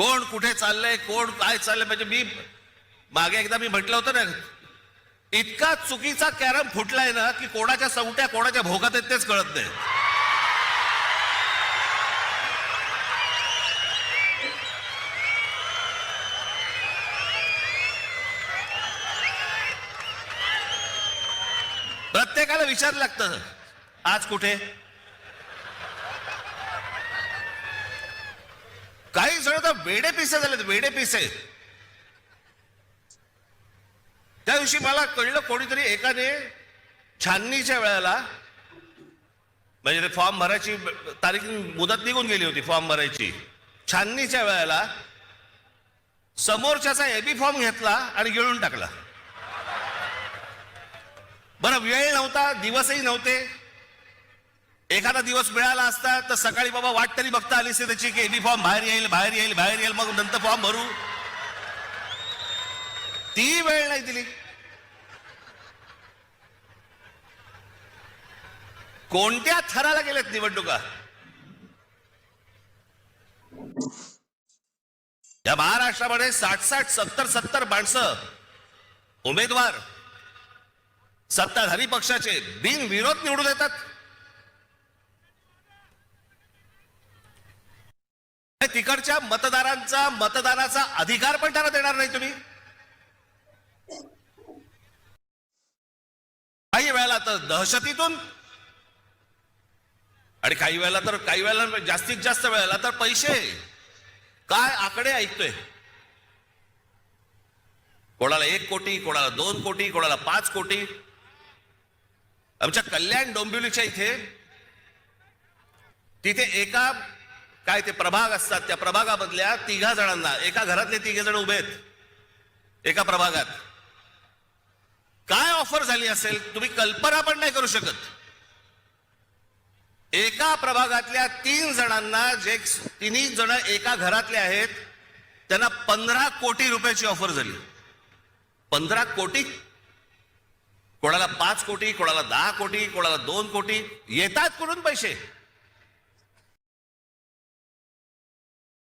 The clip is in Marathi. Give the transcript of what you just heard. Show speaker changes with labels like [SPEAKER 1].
[SPEAKER 1] कोण कुठे चाललंय कोण काय चाललंय म्हणजे मी मागे एकदा मी म्हटलं होतं ना इतका चुकीचा कॅरम फुटलाय ना की कोणाच्या सवट्या कोणाच्या भोगात आहेत तेच कळत नाही. प्रत्येकाला विचार लागतं. आज कुठे? काही जण तर वेडे पिसे झालेत वेडे पिसे. त्या दिवशी मला कळलं कोणीतरी एकाने छाननीच्या वेळेला म्हणजे ते फॉर्म भरायची तारीख मुदत निघून गेली होती फॉर्म भरायची. छाननीच्या वेळेला समोरच्याचा एबी फॉर्म घेतला आणि गिळून टाकला. बरं वेळ नव्हता दिवसही नव्हते. एखादा दिवस मिळाला असता तर सकाळी बाबा वाट तरी बघता आली असते त्याची की एबी फॉर्म बाहेर येईल बाहेर येईल बाहेर येईल मग नंतर फॉर्म भरू. ती वेळ नाही दिली. कोणत्या थराला गेलेत निवडणुका? या महाराष्ट्रामध्ये साठ साठ सत्तर सत्तर माणसं उमेदवार सत्ताधारी पक्षाचे बिनविरोध निवडून येतात. तिकडच्या मतदारांचा मतदानाचा अधिकार पण त्यांना देणार नाही तुम्ही. काही वेळेला तर दहशतीतून आणि काही वेळेला तर काही वेळेला म्हणजे जास्तीत जास्त वेळेला तर पैसे. काय आकडे ऐकतोय? कोणाला एक कोटी कोणाला दोन कोटी कोणाला पाच कोटी. आमच्या कल्याण डोंबिवलीच्या इथे तिथे एका काय ते प्रभाग असतात त्या प्रभागामधल्या तिघा जणांना एका घरातले तिघे जण उभे आहेत. एका प्रभागात. काय ऑफर झाली असेल तुम्ही कल्पना पण नाही करू शकत. एका प्रभागातल्या तीन जणांना जे तिन्ही जण एका घरातले आहेत त्यांना पंधरा कोटी रुपयाची ऑफर झाली. पंधरा कोटी? कोणाला पाच कोटी कोणाला दहा कोटी कोणाला दोन कोटी? येतात कुठून पैसे?